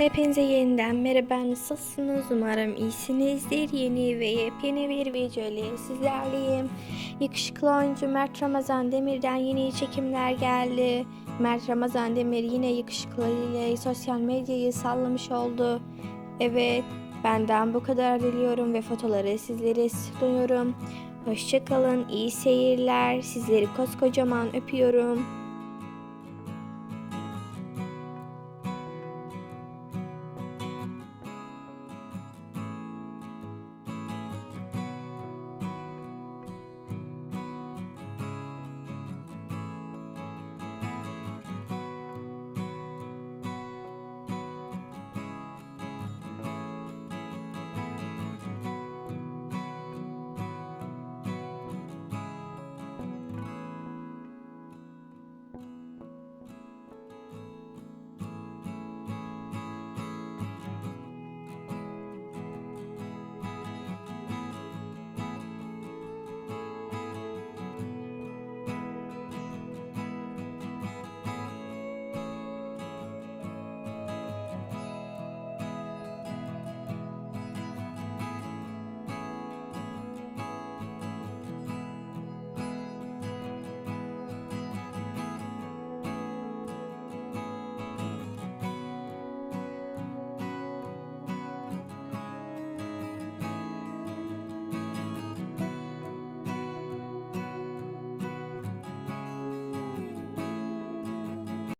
Hepinize yeniden merhaba nasılsınız? Umarım iyisinizdir. Yeni ve yepyeni bir video ile sizlerleyim. Yakışıklı oyuncu Mert Ramazan Demir'den yeni çekimler geldi. Mert Ramazan Demir yine yakışıklı ile sosyal medyayı sallamış oldu. Evet benden bu kadar diliyorum ve fotoları sizlere sunuyorum. Hoşçakalın, iyi seyirler. Sizleri koskocaman öpüyorum.